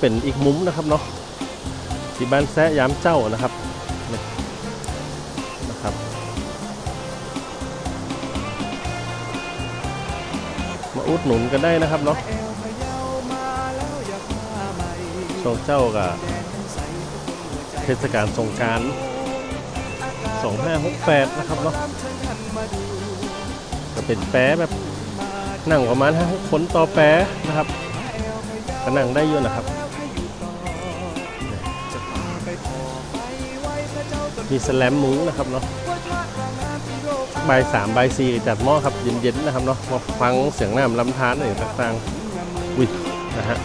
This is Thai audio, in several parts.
เป็นอีกมุมนะครับเนาะที่บ้านแซะยามเจ้านะครับนะครับ มาอุดหนุนกันได้นะครับเนาะช่วงเจ้ากับเทศกาลสงกราร2568 นะครับเนาะก็เป็นแปรแบบนั่งประมาณ5 6คนต่อแปรนะครับก็นั่งได้อยู่นะครับ มีสแลมมุ้งนะครับเนาะใบสามใบสี่จัดหม้อครับเย็นๆนะครับเนาะมาฟังเสียงน้ำลำธารอะไรต่างๆอุ้ยนะฮะ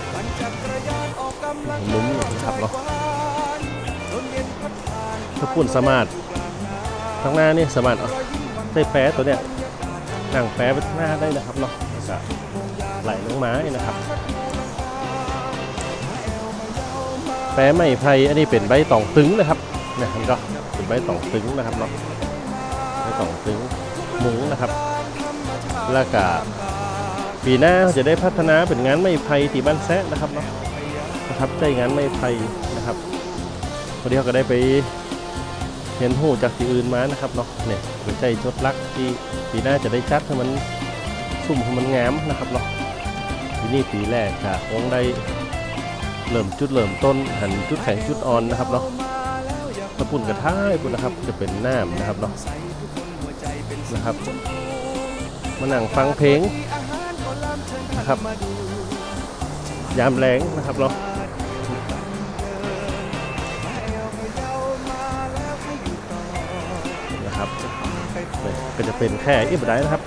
มุ้งนะครับเนาะถ้าพูดสามารถข้างหน้านี่สามารถเอได้แป๊ะตัวเนี้ยนั่งแป๊ะไปข้างหน้าได้นะครับเนาะไหลลงไม้นะครับแป๊ะไม้ไผ่อันนี้เป็นใบตองตึงนะครับ เนี่ยมันก็เป็นใบตองตึงนะครับเนาะใบตองตึงมุ้งนะครับแล้วก็ปีหน้าจะได้พัฒนาเป็นงานไม้ไผ่ที่บ้านแซะนะครับเนาะประทับใจงานไม้ไผ่นะครับพอดีเขาก็ได้ไปเห็นหูจากที่อื่นมานะครับเนาะเนี่ยเป็นใจชดลักที่ปีหน้าจะได้จัดให้มันสุ่มให้มันงามนะครับเนาะปีนี้ปีแรกค่ะคงได้เริ่มจุดเริ่มต้นหันจุดแข็งจุดอ่อนนะครับเนาะ ปุ่นกระท้ายปุ่นนะครับ จะเป็นน้ำนะครับเนาะนะครับมานั่งฟังเพลงนะครับ ยามแรงนะครับเนาะนะครับนี่ก็จะเป็นแค่อิบได้นะครับ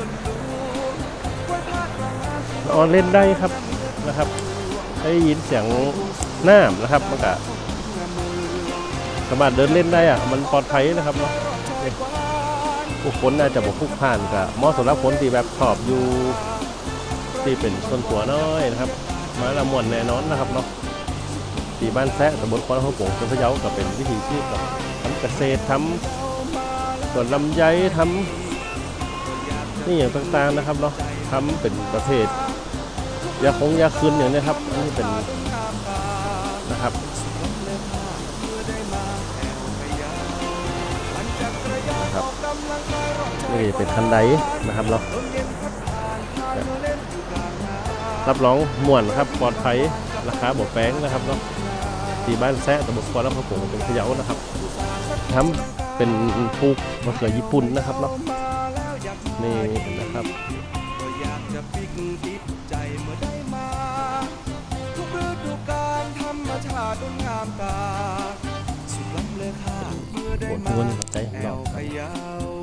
ออนเล่นได้ครับนะครับ ได้ยินเสียงน้ำนะครับมันก็ สามารถเดินเล่นได้อะมันปลอดภัยนะครับเนาะผู้คนน่าจะบอกผู้ผ่านกับมอสำหรับคนที่แบบชอบอยู่ที่เป็นส่วนตัวน้อยนะครับ มาละมวนแน่นอนนะครับเนาะที่บ้านแซะตำบลคอนเขาโป่งจังหวัดพะเยาก็เป็นวิถีชีพแบบทำเกษตรทำสวนลำไยทำนี่อย่างต่างๆนะครับเนาะทำเป็นประเภทยาคงยาคืนอย่างนี้ครับ อันนี้เป็นนะครับ นี่เป็นคันไดนะครับเนาะรับรองม่วนครับปลอดภัยราคาบวกแป้งนะครับเนาะที่บ้านแซะตำบลควาแล้วพระผงเป็นขยานะครับทำเป็นปลูกมะเขือญี่ปุ่นนะครับเนาะนี่นะครับก็อยากจะปิกติดทรรมชาติงดงามตาสุดล้ำเลอค่าเมื่อได้ปวดมาท้วใจของแอเราวครับเยา